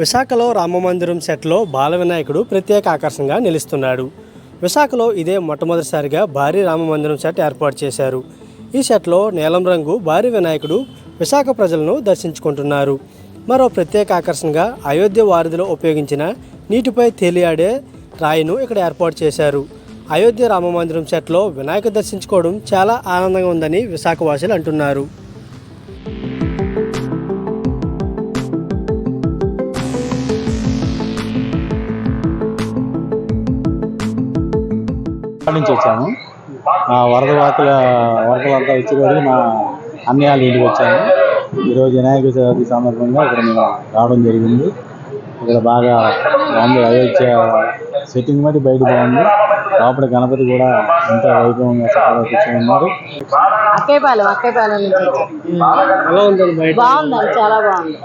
విశాఖలో రామమందిరం సెట్లో బాల వినాయకుడు ప్రత్యేక ఆకర్షణగా నిలుస్తున్నాడు. విశాఖలో ఇదే మొట్టమొదటిసారిగా భారీ రామమందిరం సెట్ ఏర్పాటు చేశారు. ఈ సెట్లో నీలం రంగు భారీ వినాయకుడు విశాఖ ప్రజలను దర్శించుకుంటున్నారు. మరో ప్రత్యేక ఆకర్షణగా అయోధ్య వారధిలో ఉపయోగించిన నీటిపై తేలియాడే రాయిను ఇక్కడ ఏర్పాటు చేశారు. అయోధ్య రామమందిరం సెట్లో వినాయక దర్శించుకోవడం చాలా ఆనందంగా ఉందని విశాఖవాసులు అంటున్నారు. నుంచి వచ్చాము. ఆ వరద వాకుల వరద వచ్చి రోజు మా అన్నయ్య ఇంటికి వచ్చాము. ఈరోజు వినాయక చవితి సందర్భంగా ఇక్కడ మేము రావడం జరిగింది. ఇక్కడ బాగా బాగుంది. అయోధ్య సెట్టింగ్ బట్టి బయట బాగుంది. లోపల గణపతి కూడా ఎంతో వైభవంగా చక్కగా కూర్చొని ఉన్నారు అక్కేపాలెం అక్కేపాలెం నుంచి. బాగుందండి చాలా బాగుంది.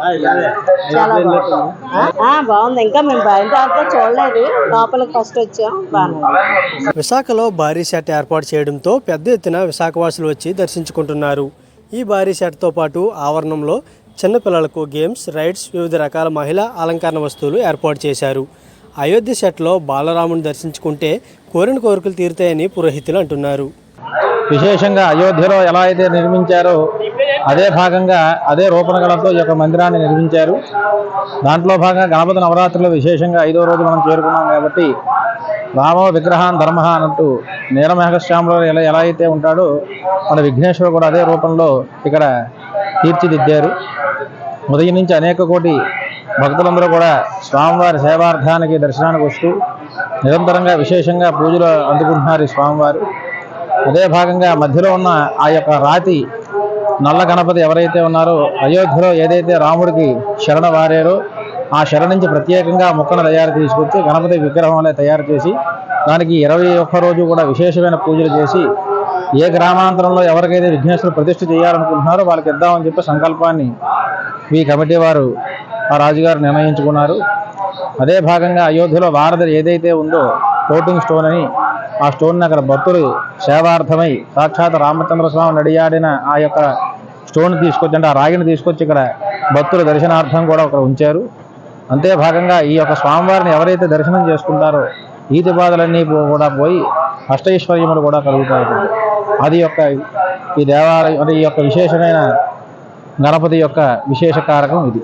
చాలా బాగుంది. ఆ, ఆ, బాగుంది. ఇంకా మేము బయట అంతా చూడలేదు. లోపలికి ఫస్ట్ వచ్చాం. బాగుంది. విశాఖలో భారీ సెట్ ఏర్పాటు చేయడంతో పెద్ద ఎత్తున విశాఖవాసులు వచ్చి దర్శించుకుంటున్నారు. ఈ భారీ సెట్తో పాటు ఆవరణంలో చిన్నపిల్లలకు గేమ్స్ రైడ్స్ వివిధ రకాల మహిళా అలంకరణ వస్తువులు ఏర్పాటు చేశారు. అయోధ్య సెట్లో బాలరాముని దర్శించుకుంటే కోరిన కోరికలు తీరుతాయని పురోహితులు అంటున్నారు. విశేషంగా అయోధ్యలో ఎలా అయితే నిర్మించారో అదే భాగంగా అదే రూపనగలతో ఈ యొక్క మందిరాన్ని నిర్మించారు. దాంట్లో భాగంగా గణపతి నవరాత్రులు విశేషంగా ఐదో రోజు మనం చేరుకున్నాం కాబట్టి రామో విగ్రహాన్ ధర్మ అన్నట్టు నీలమేఘశ్యాములో ఎలా ఎలా అయితే ఉంటాడో మన విఘ్నేశ్వరుడు కూడా అదే రూపంలో ఇక్కడ తీర్చిదిద్దారు. ఉదయం నుంచి అనేక కోటి భక్తులందరూ కూడా స్వామివారి సేవార్థానికి దర్శనానికి వస్తూ నిరంతరంగా విశేషంగా పూజలు అందుకుంటున్నారు ఈ స్వామివారు. అదే భాగంగా మధ్యలో ఉన్న ఆ యొక్క రాతి నల్ల గణపతి ఎవరైతే ఉన్నారో అయోధ్యలో ఏదైతే రాముడికి శరణ వారారో ఆ శరణ నుంచి ప్రత్యేకంగా మొక్కను తయారు తీసుకొచ్చి గణపతి విగ్రహం అనేది తయారు చేసి దానికి ఇరవై ఒక్క రోజు కూడా విశేషమైన పూజలు చేసి ఏ గ్రామాంతరంలో ఎవరికైతే విఘ్నేశ్వరుడు ప్రతిష్ఠ చేయాలనుకుంటున్నారో వాళ్ళకి ఇద్దామని చెప్పి సంకల్పాన్ని మీ కమిటీ వారు ఆ రాజుగారు నిర్ణయించుకున్నారు. అదే భాగంగా అయోధ్యలో వారధి ఏదైతే ఉందో కోటింగ్ స్టోన్ అని ఆ స్టోన్ అక్కడ భక్తులు సేవార్థమై సాక్షాత్ రామచంద్ర స్వామి నడియాడిన ఆ యొక్క స్టోన్ తీసుకొచ్చి అంటే ఆ రాగిని తీసుకొచ్చి ఇక్కడ భక్తుల దర్శనార్థం కూడా అక్కడ ఉంచారు. అంతే భాగంగా ఈ యొక్క స్వామివారిని ఎవరైతే దర్శనం చేసుకుంటారో ఈతి బాధలన్నీ పో- కూడా పోయి అష్టైశ్వర్యములు కూడా కలుగుతాయి. అది యొక్క ఈ దేవాలయం అంటే ఈ యొక్క విశేషమైన గణపతి యొక్క విశేష కారకం ఇది.